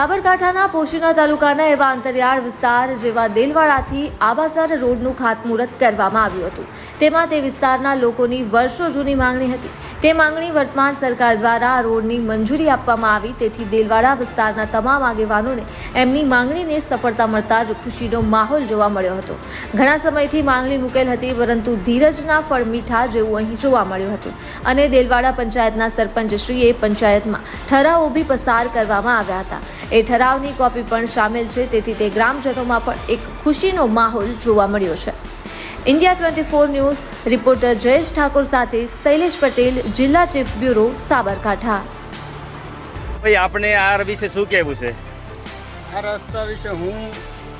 સાબરકાંઠાના પોશીના તાલુકાના એવા અંતરિયાળ વિસ્તાર જેવા દેલવાડાથી આબાસર રોડનું ખાતમુહૂર્ત કરવામાં આવ્યું હતું. તેમાં તે વિસ્તારના લોકોની વર્ષો જૂની માંગણી હતી. તે માંગણી વર્તમાન સરકાર દ્વારા રોડની મંજૂરી આપવામાં આવી, તેથી દેલવાડા વિસ્તારના તમામ આગેવાનોને એમની માંગણીને સફળતા મળતા જ ખુશીનો માહોલ જોવા મળ્યો હતો. ઘણા સમયથી માંગણી મૂકેલ હતી, પરંતુ ધીરજના ફળ મીઠા જેવું અહીં જોવા મળ્યું હતું અને દેલવાડા પંચાયતના સરપંચશ્રીએ પંચાયતમાં ઠરાવો બી પસાર કરવામાં આવ્યા હતા. એ ઠરાવની કોપી પણ સામેલ છે. તેથી તે ગ્રામજનોમાં પણ એક ખુશીનો માહોલ જોવા મળ્યો છે. India twenty four news reporter Jayesh Thakor સાથે શૈલેષ પટેલ જિલ્લા ચીફ બ્યુરો સાબરકાંઠા. ભાઈ આપણે આ વિશે શું કહેવું છે? આ રસ્તા વિશે હું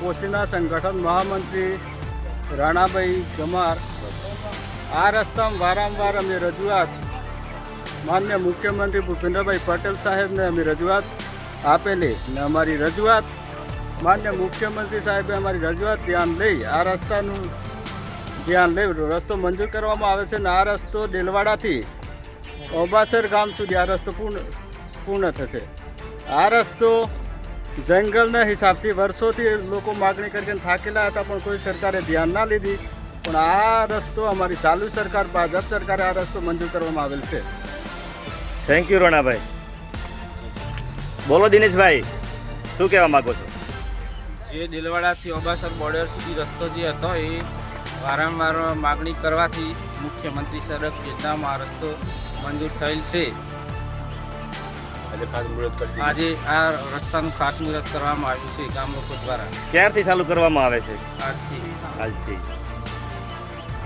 કોશીના સંગઠન મહામંત્રી રાણાભાઈ ગમાર આ રસ્તામાં વારંવાર અમે રજૂઆત માન્ય મુખ્યમંત્રી ભૂપેન્દ્રભાઈ પટેલ સાહેબને અમે રજૂઆત આપેલી ને અમારી રજૂઆત. માન્ય મુખ્યમંત્રી સાહેબે અમારી રજૂઆત ધ્યાન લઈ, આ રસ્તાનું ધ્યાન લઈ, રસ્તો મંજૂર કરવામાં આવે છે ને આ રસ્તો દેલવાડાથી ઓબાસર ગામ સુધી આ રસ્તો પૂર્ણ પૂર્ણ થશે. આ રસ્તો જંગલના હિસાબથી વર્ષોથી લોકો માગણી કરીને થાકેલા હતા, પણ કોઈ સરકારે ધ્યાન ના લીધી. પણ આ રસ્તો અમારી ચાલુ સરકાર, ભાજપ સરકારે આ રસ્તો મંજૂર કરવામાં આવેલ છે. Thank you Ranabhai. બોલો દિનેશભાઈ શું કહેવા માંગો છો? જે દિલવાડાથી અબાસર બોર્ડર સુધી રસ્તો જે હતો એ વારંવાર માગણી કરવાથી મુખ્યમંત્રી સડક યોજનામાં આ રસ્તો મંજૂર થયેલ છે. આજે આ રસ્તાનું ખાતમુહૂર્ત કરવામાં આવ્યું છે ગામ લોકો દ્વારા. ક્યારથી ચાલુ કરવામાં આવે છે? આજથી. આજથી.